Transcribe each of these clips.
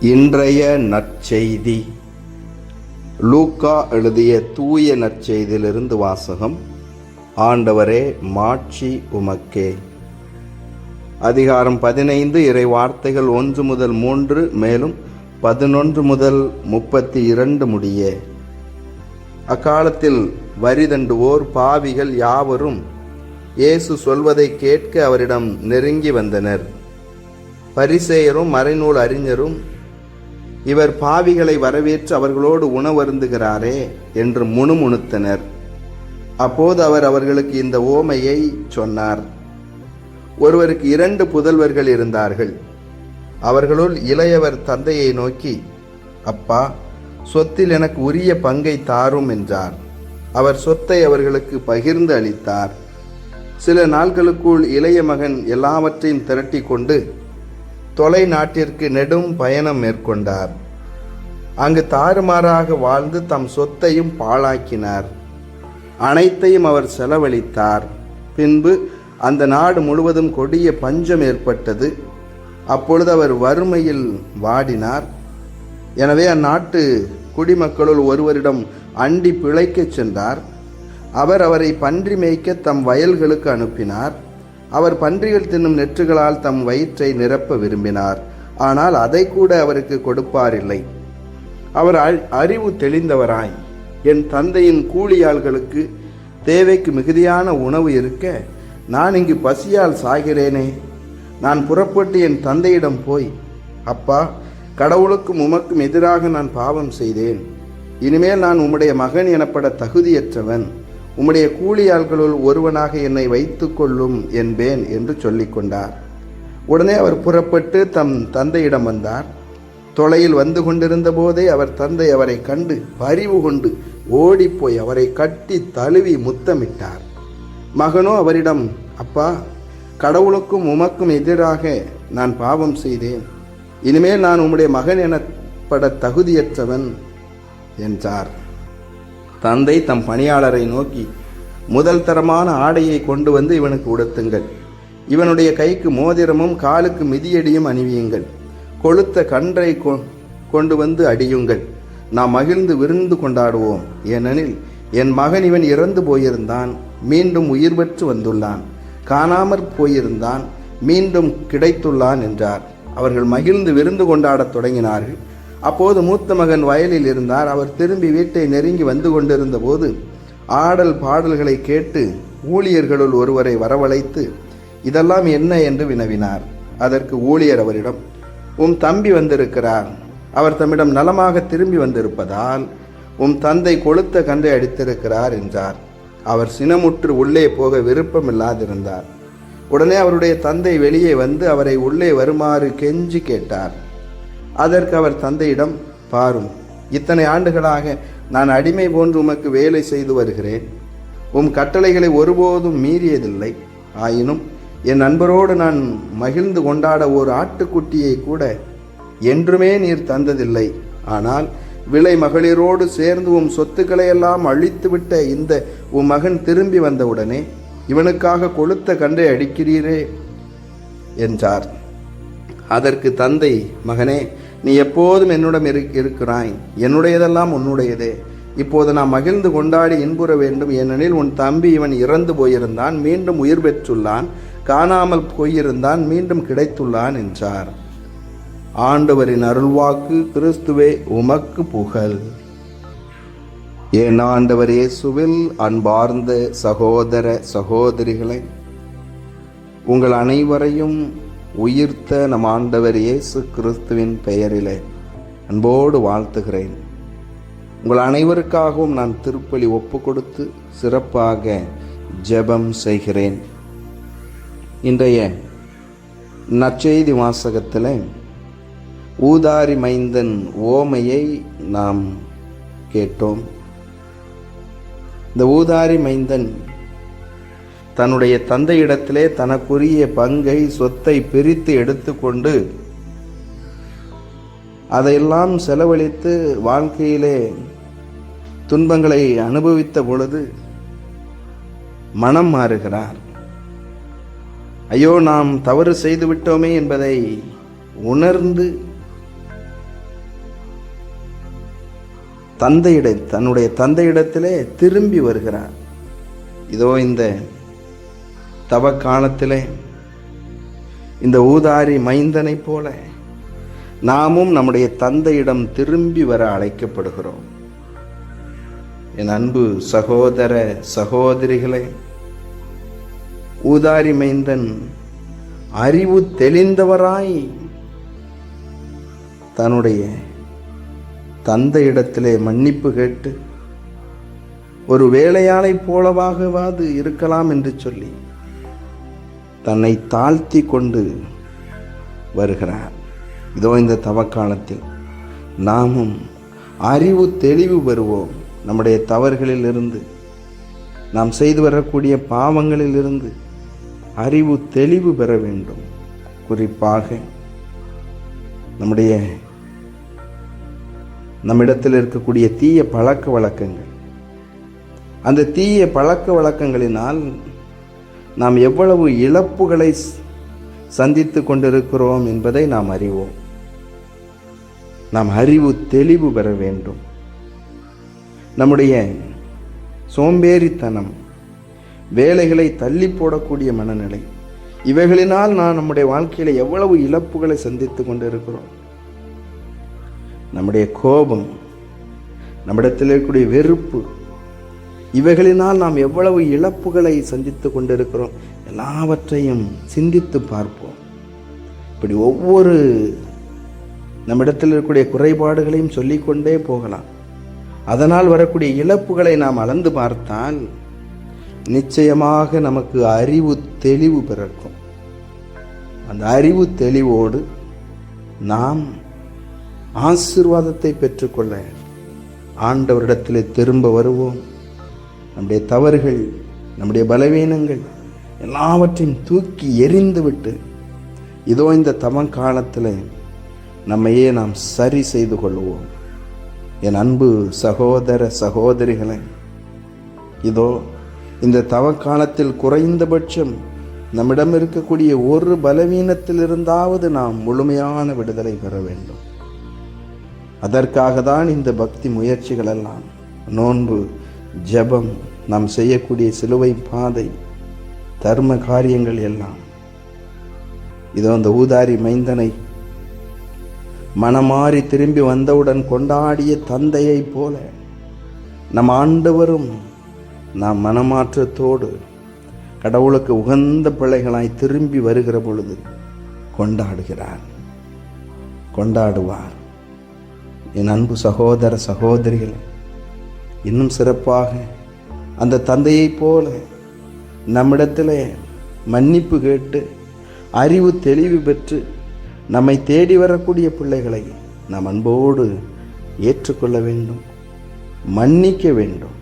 இன்றைய நற்செய்தி. லூக்கா எழுதிய தூய நற்செய்தியிலிருந்து வாசகம் ஆண்டவரே மாட்சி உமக்கே. அதிகாரம் பதினைந்து இறை வார்த்தைகள் ஒன்று முதல் மூன்று மேலும் பதினொன்று முதல் முப்பத்தி இரண்டு முடிய. அக்காலத்தில் வரி தண்டுவோர் பாவிகள் யாவரும் இயேசு சொல்வதை கேட்க அவரிடம் நெருங்கி வந்தனர். பரிசேயரும் மறைநூல் அறிஞரும் இவர் பாவிகளை வரவேற்று அவர்களோடு உணவருந்துகிறாரே என்று முணுமுணுத்தனர். அப்போது அவர் அவர்களுக்கு இந்த ஓமையை சொன்னார். ஒருவருக்கு இரண்டு புதல்வர்கள் இருந்தார்கள். அவர்களுள் இளையவர் தந்தையை நோக்கி அப்பா சொத்தில் எனக்கு உரிய பங்கை தாரும் என்றார். அவர் சொத்தை அவர்களுக்கு பகிர்ந்து அளித்தார். சில நாட்களுக்குள் இளைய மகன் எல்லாவற்றையும் திரட்டி கொண்டு தொலை நாட்டிற்கு நெடும் பயணம் மேற்கொண்டார். அங்கு தாறுமாறாக வாழ்ந்து தம் சொத்தையும் பாழாக்கினார். அனைத்தையும் அவர் செலவழித்தார். பின்பு அந்த நாடு முழுவதும் கொடிய பஞ்சம் ஏற்பட்டது. அப்பொழுது அவர் வறுமையில் வாடினார். எனவே அந்நாட்டு குடிமக்களுள் ஒருவரிடம் அண்டி பிழைக்கச் சென்றார். அவர் அவரை பன்றி மேய்க்க தம் வயல்களுக்கு அனுப்பினார். அவர் பன்றிகள் தின்னும் நெற்றுகளால் தம் வயிற்றை நிரப்ப விரும்பினார். ஆனால் அதை கூட அவருக்கு கொடுப்பாரில்லை. அவர் அ- அறிவு தெளிந்தவராய். என் தந்தையின் கூலியாள்களுக்கு தேவைக்கு மிகுதியான உணவு இருக்க நான் இங்கு பசியால் சாகிறேனே. நான் புறப்பட்டு என் தந்தையிடம் போய் அப்பா கடவுளுக்கும் உமக்கும் எதிராக நான் பாவம் செய்தேன். இனிமேல் நான் உம்முடைய மகன் எனப்பட தகுதியற்றவன். உம்முடைய கூலியாள்களுள் ஒருவனாக என்னை வைத்து கொள்ளும் என்பேன் என்று சொல்லிக்கொண்டார். உடனே அவர் புறப்பட்டு தம் தந்தையிடம் வந்தார். தொலையில் வந்து கொண்டிருந்த போதே அவர் தந்தை அவரை கண்டு பரிவு கொண்டு ஓடிப்போய் அவரை கட்டி தழுவி முத்தமிட்டார். மகனோ அவரிடம் அப்பா கடவுளுக்கும் உமக்கும் எதிராக நான் பாவம் செய்தேன். இனிமேல் நான் உம்முடைய மகன் எனப்பட தகுதியற்றவன் என்றார். தந்தை தம் பணியாளரை நோக்கி முதல் தரமான ஆடையை கொண்டு வந்து இவனுக்கு உடுத்துங்கள். இவனுடைய கைக்கு மோதிரமும் காலுக்கு மிதியடியும் அணிவியுங்கள். கொளுத்த கன்றை கொண்டு வந்து அடியுங்கள். நாம் மகிழ்ந்து விருந்து கொண்டாடுவோம். ஏனெனில் என் மகன் இவன் இறந்து போயிருந்தான். மீண்டும் உயிர் பெற்று வந்துள்ளான். காணாமற் போயிருந்தான். மீண்டும் கிடைத்துள்ளான் என்றார். அவர்கள் மகிழ்ந்து விருந்து கொண்டாடத் தொடங்கினார்கள். அப்போது மூத்த மகன் வயலில் இருந்தார். அவர் திரும்பி வீட்டை நெருங்கி வந்து கொண்டிருந்த போது ஆடல் பாடல்களை கேட்டு ஊழியர்களுள் ஒருவரை வரவழைத்து இதெல்லாம் என்ன? என்று வினவினார். அதற்கு ஊழியர் அவரிடம் உம் தம்பி வந்திருக்கிறார். அவர் தம்மிடம் நலமாக திரும்பி வந்திருப்பதால் உம் தந்தை கொளுத்த கன்றை அடித்திருக்கிறார் என்றார். அவர் சினமுற்று உள்ளே போக விருப்பமில்லாதிருந்தார். உடனே அவருடைய தந்தை வெளியே வந்து அவரை உள்ளே வருமாறு கெஞ்சி கேட்டார். அதற்கு அவர் தந்தையிடம் பாரும் இத்தனை ஆண்டுகளாக நான் அடிமை போன்று உமக்கு வேலை செய்து வருகிறேன். உம் கட்டளைகளை ஒருபோதும் மீறியதில்லை. ஆயினும் என் நண்பரோடு நான் மகிழ்ந்து கொண்டாட ஒரு ஆட்டுக்குட்டியை கூட என்றுமே நீர் தந்ததில்லை. ஆனால் விலை மகளிரோடு சேர்ந்து உம் சொத்துக்களை எல்லாம் அழித்துவிட்ட இந்த உன் மகன் திரும்பி வந்தவுடனே இவனுக்காக கொளுத்த கன்றை அடிக்கிறீரே என்றார். அதற்கு தந்தை மகனே நீ எப்போதும் என்னுடன் இரு இருக்கிறாய். என்னுடையதெல்லாம் உன்னுடையதே. இப்போது நான் மகிழ்ந்து கொண்டாடி இன்புற வேண்டும். ஏனெனில் உன் தம்பி இவன் இறந்து போயிருந்தான். மீண்டும் உயிர் பெற்றுள்ளான். காணாமல் போயிருந்தான். மீண்டும் கிடைத்துள்ளான் என்றார். ஆண்டவரின் அருள்வாக்கு கிறிஸ்துவே உமக்கு புகழ். என் ஆண்டவர் இயேசுவில் அன்பார்ந்த சகோதர சகோதரிகளை உங்கள் அனைவரையும் உயிர்த்த நம் ஆண்டவர் இயேசு கிறிஸ்துவின் பெயரிலே அன்போடு வாழ்த்துகிறேன். உங்கள் அனைவருக்காகவும் நான் திருப்பலி ஒப்பு கொடுத்து சிறப்பாக ஜெபம் செய்கிறேன். இன்றைய நற்செய்தி வாசகத்தில் ஊதாரி மைந்தன் ஓமையை நாம் கேட்டோம். இந்த ஊதாரி மைந்தன் தன்னுடைய தந்தையிடத்திலே தனக்குரிய பங்கை சொத்தை பிரித்து எடுத்துக்கொண்டு அதையெல்லாம் செலவழித்து வாழ்க்கையிலே துன்பங்களை அனுபவித்த பொழுது மனம் மாறுகிறார். ஐயோ நாம் தவறு செய்து விட்டோமே என்பதை உணர்ந்து தந்தையிட தன்னுடைய தந்தையிடத்திலே திரும்பி வருகிறார். இதோ இந்த தவ காலத்திலே இந்த ஊதாரி மைந்தனைப் போல நாமும் நம்முடைய தந்தையிடம் திரும்பி வர அழைக்கப்படுகிறோம். என் அன்பு சகோதர சகோதரிகளே ஊதாரி மைந்தன் அறிவு தெளிந்தவராய் தன்னுடைய தந்தையிடத்திலே மன்னிப்பு கேட்டு ஒரு வேலையாளைப் போலவாகவாது இருக்கலாம் என்று சொல்லி தன்னை தாழ்த்தி கொண்டு வருகிறார். இதோ இந்த தவக்காலத்தில் நாமும் அறிவு தெளிவு பெறுவோம். நம்முடைய தவறுகளிலிருந்து நாம் செய்து வரக்கூடிய பாவங்களிலிருந்து அறிவு தெளிவு பெற வேண்டும். குறிப்பாக நம்முடைய நம்மிடத்தில் இருக்கக்கூடிய தீய பழக்க வழக்கங்கள். அந்த தீய பழக்க வழக்கங்களினால் நாம் எவ்வளவு இழப்புகளை சந்தித்து கொண்டிருக்கிறோம் என்பதை நாம் அறிவோம். நாம் அறிவு தெளிவு பெற வேண்டும். நம்முடைய சோம்பேறித்தனம் வேலைகளை தள்ளி போடக்கூடிய மனநிலை இவைகளினால் நான் நம்முடைய வாழ்க்கையில் எவ்வளவு இழப்புகளை சந்தித்து கொண்டிருக்கிறோம். நம்முடைய கோபம் நம்மிடத்தில் இருக்கக்கூடிய வெறுப்பு இவைகளினால் நாம் எவ்வளவு இழப்புகளை சந்தித்து கொண்டிருக்கிறோம் எல்லாவற்றையும் சிந்தித்து பார்ப்போம். இப்படி ஒவ்வொரு நம்மிடத்தில் இருக்கக்கூடிய குறைபாடுகளையும் சொல்லிக்கொண்டே போகலாம். அதனால் வரக்கூடிய இழப்புகளை நாம் அளந்து பார்த்தால் நிச்சயமாக நமக்கு அறிவு தெளிவு பிறக்கும். அந்த அறிவு தெளிவோடு நாம் ஆசீர்வாதத்தை பெற்றுக்கொள்ள ஆண்டவரிடத்திலே திரும்ப வருவோம். நம்முடைய தவறுகள் நம்முடைய பலவீனங்கள் எல்லாவற்றையும் தூக்கி எறிந்துவிட்டு இதோ இந்த தம காலத்தில் நம்மையே நாம் சரி செய்து கொள்வோம். என் அன்பு சகோதர சகோதரிகளை இதோ இந்த தவக்காலத்தில் குறைந்தபட்சம் நம்மிடம் இருக்கக்கூடிய ஒரு பலவீனத்தில் இருந்தாவது நாம் முழுமையான விடுதலை பெற வேண்டும். அதற்காக தான் இந்த பக்தி முயற்சிகள் எல்லாம் நோன்பு ஜெபம் நாம் செய்யக்கூடிய சிலுவை பாதை தர்ம காரியங்கள் எல்லாம். இதோ அந்த ஊதாரி மைந்தனை மனமாறி திரும்பி வந்தவுடன் கொண்டாடிய தந்தையைப் போல நம் ஆண்டவரும் நாம் மனமாற்றத்தோடு கடவுளுக்கு உகந்த பிள்ளைகளாய் திரும்பி வருகிற பொழுது கொண்டாடுகிறார். கொண்டாடுவார். என் அன்பு சகோதர சகோதரிகள் இன்னும் சிறப்பாக அந்த தந்தையைப் போல நம்மிடத்தில் மன்னிப்பு கேட்டு அறிவு தெளிவு பெற்று நம்மை தேடி வரக்கூடிய பிள்ளைகளை நாம் அன்போடு ஏற்றுக்கொள்ள வேண்டும் மன்னிக்க வேண்டும்.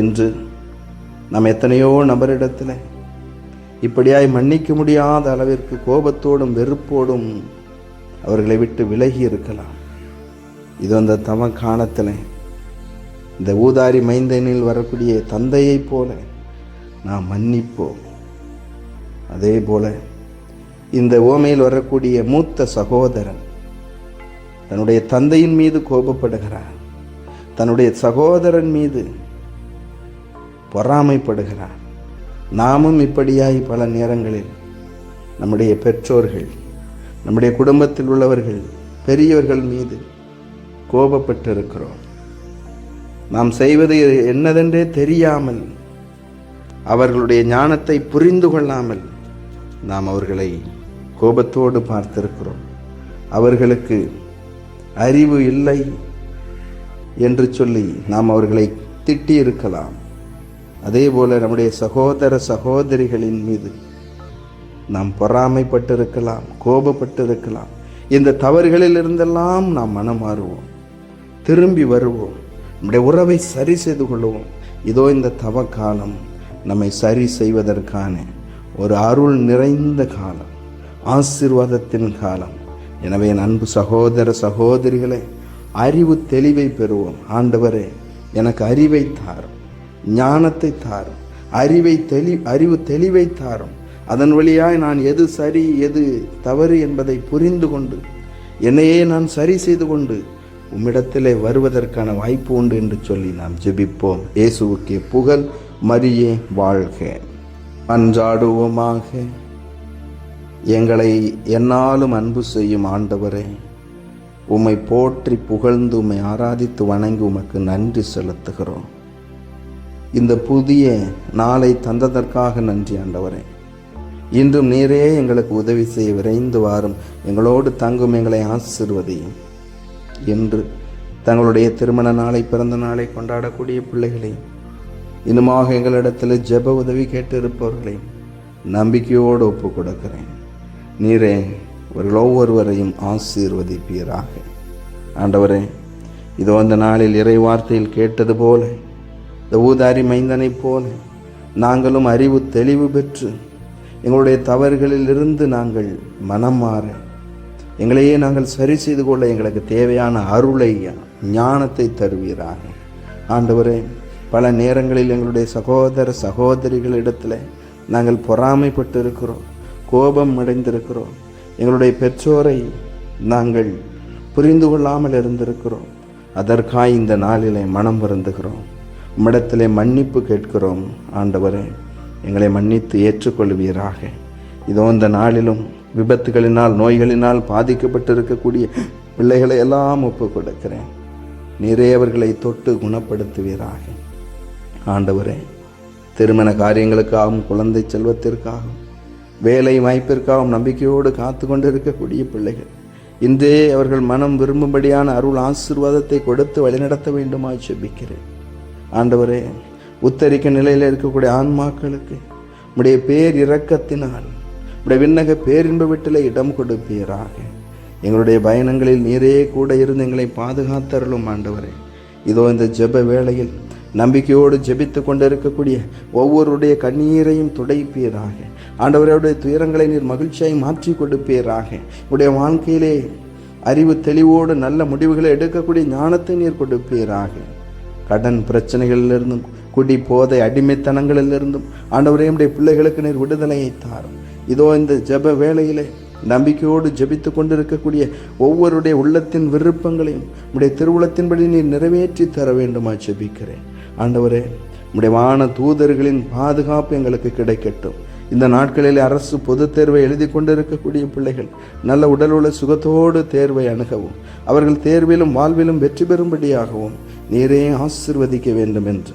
இன்று நாம் எத்தனையோ நபரிடத்தில் இப்படியாய் மன்னிக்க முடியாத அளவிற்கு கோபத்தோடும் வெறுப்போடும் அவர்களை விட்டு விலகி இருக்கலாம். இது அந்த தம காலத்தில் இந்த ஊதாரி மைந்தனில் வரக்கூடிய தந்தையைப் போல நாம் மன்னிப்போம். அதே போல இந்த ஓமையில் வரக்கூடிய மூத்த சகோதரன் தன்னுடைய தந்தையின் மீது கோபப்படுகிறார் தன்னுடைய சகோதரன் மீது பொறாமைப்படுகிறார் நாமும் இப்படியாய் பல நேரங்களில் நம்முடைய பெற்றோர்கள் நம்முடைய குடும்பத்தில் உள்ளவர்கள் பெரியவர்கள் மீது கோபப்பட்டிருக்கிறோம். நாம் செய்வது என்னதென்றே தெரியாமல் அவர்களுடைய ஞானத்தை புரிந்து கொள்ளாமல் நாம் அவர்களை கோபத்தோடு பார்த்திருக்கிறோம். அவர்களுக்கு அறிவு இல்லை என்று சொல்லி நாம் அவர்களை திட்டியிருக்கலாம். அதே போல நம்முடைய சகோதர சகோதரிகளின் மீது நாம் பொறாமைப்பட்டிருக்கலாம் கோபப்பட்டிருக்கலாம். இந்த தவறுகளில் இருந்தெல்லாம் நாம் மனம் மாறுவோம் திரும்பி வருவோம். நம்முடைய உறவை சரி செய்து கொள்வோம் இதோ இந்த தவ காலம் நம்மை சரி செய்வதற்கான ஒரு அருள் நிறைந்த காலம் ஆசீர்வாதத்தின் காலம். எனவே என் அன்பு சகோதர சகோதரிகளே அறிவு தெளிவை பெறுவோம். ஆண்டவரே எனக்கு அறிவை தாரும் ஞானத்தை தாரும் அறிவை தெளி அறிவு தெளிவை தாரும். அதன் வழியாய் நான் எது சரி எது தவறு என்பதை புரிந்து கொண்டு என்னையே நான் சரி செய்து கொண்டு உம்மிடத்திலே வருவதற்கான வாய்ப்பு உண்டு என்று சொல்லி நாம் ஜெபிப்போம். இயேசுவுக்கு புகழ் மரியே வாழ்க. அன்றாடுவோமாக. எங்களை என்னாலும் அன்பு செய்யும் ஆண்டவரே உம்மை போற்றி புகழ்ந்து உம்மை ஆராதித்து வணங்கி உமக்கு நன்றி செலுத்துகிறோம். இந்த புதிய நாளை தந்ததற்காக நன்றி ஆண்டவரே. இன்றும் நீரே எங்களுக்கு உதவி செய்ய விரைந்து வாரும். எங்களோடு தங்கும் எங்களை ஆசிர்வதையும். என்று தங்களுடைய திருமண நாளை பிறந்த நாளை கொண்டாடக்கூடிய பிள்ளைகளையும் இன்னுமாக எங்களிடத்தில் ஜெப உதவி கேட்டு நம்பிக்கையோடு ஒப்பு கொடுக்கிறேன். நீரே இவர்கள் ஒவ்வொருவரையும் ஆசீர்வதிப்பீராக. ஆண்டவரே இதோ அந்த நாளில் இறை வார்த்தையில் கேட்டது போல இந்த ஊதாரி மைந்தனைப் போல நாங்களும் அறிவு தெளிவு பெற்று எங்களுடைய தவறுகளிலிருந்து நாங்கள் மனம் மாற எங்களையே நாங்கள் சரி செய்து கொள்ள எங்களுக்கு தேவையான அருளை ஞானத்தை தருவீராக. ஆண்டவரே பல நேரங்களில் எங்களுடைய சகோதர சகோதரிகளிடத்தில் நாங்கள் பொறாமைப்பட்டு இருக்கிறோம் கோபம் அடைந்திருக்கிறோம். எங்களுடைய பெற்றோரை நாங்கள் புரிந்து கொள்ளாமல் இருந்திருக்கிறோம். அதற்காய் இந்த நாளிலே மனம் வருந்துகிறோம். உம்மிடத்திலே மன்னிப்பு கேட்கிறோம். ஆண்டவரே எங்களை மன்னித்து ஏற்றுக்கொள்வீராக. இதோ இந்த நாளிலும் விபத்துகளினால் நோய்களினால் பாதிக்கப்பட்டிருக்கக்கூடிய பிள்ளைகளை எல்லாம் ஒப்பு கொடுக்கிறேன். நீரே அவர்களை தொட்டு குணப்படுத்துவீராக. ஆண்டவரே திருமண காரியங்களுக்காகவும் குழந்தை செல்வத்திற்காகவும் வேலை வாய்ப்பிற்காகவும் நம்பிக்கையோடு காத்து கொண்டிருக்கக்கூடிய பிள்ளைகள் இன்றே அவர்கள் மனம் விரும்பும்படியான அருள் ஆசீர்வாதத்தை கொடுத்து வழிநடத்த வேண்டுமா செபிக்கிறேன். ஆண்டவரே உத்தரிக்க நிலையில் இருக்கக்கூடிய ஆன்மாக்களுக்கு உடைய பேர் இரக்கத்தினால் உடைய விண்ணக பேரின்ப வீட்டில் இடம் கொடுப்பீராக. எங்களுடைய பயணங்களில் நீரே கூட இருந்து எங்களை பாதுகாத்தருளும் ஆண்டவரே. இதோ இந்த ஜெப வேளையில் நம்பிக்கையோடு ஜெபித்து கொண்டிருக்கக்கூடிய ஒவ்வொருடைய கண்ணீரையும் துடைப்பீராக. ஆண்டவருடைய துயரங்களை நீர் மகிழ்ச்சியாய் மாற்றி கொடுப்பீராக. உடைய வாழ்க்கையிலே அறிவு தெளிவோடு நல்ல முடிவுகளை எடுக்கக்கூடிய ஞானத்தை நீர் கொடுப்பீராக. கடன் பிரச்சனைகளிலிருந்தும் குடி போதை அடிமைத்தனங்களிலிருந்தும் ஆண்டவரையுடைய பிள்ளைகளுக்கு நீர் விடுதலையை தாரும். இதோ இந்த ஜெப வேளையிலே நம்பிக்கையோடு ஜபித்து கொண்டிருக்கக்கூடிய ஒவ்வொருடைய உள்ளத்தின் விருப்பங்களையும் உடைய திருவுளத்தின்படி நீர் நிறைவேற்றி தர வேண்டுமா ஜெபிக்கிறேன். ஆண்டவரே உடைய வான தூதர்களின் பாதுகாப்பு எங்களுக்கு கிடைக்கட்டும். இந்த நாட்களில் அரசு பொதுத் தேர்வை எழுதி கொண்டிருக்கக்கூடிய பிள்ளைகள் நல்ல உடலுள்ள சுகத்தோடு தேர்வை அணுகவும் அவர்கள் தேர்விலும் வாழ்விலும் வெற்றி பெறும்படியாகவும் நீரே ஆசிர்வதிக்க வேண்டும் என்று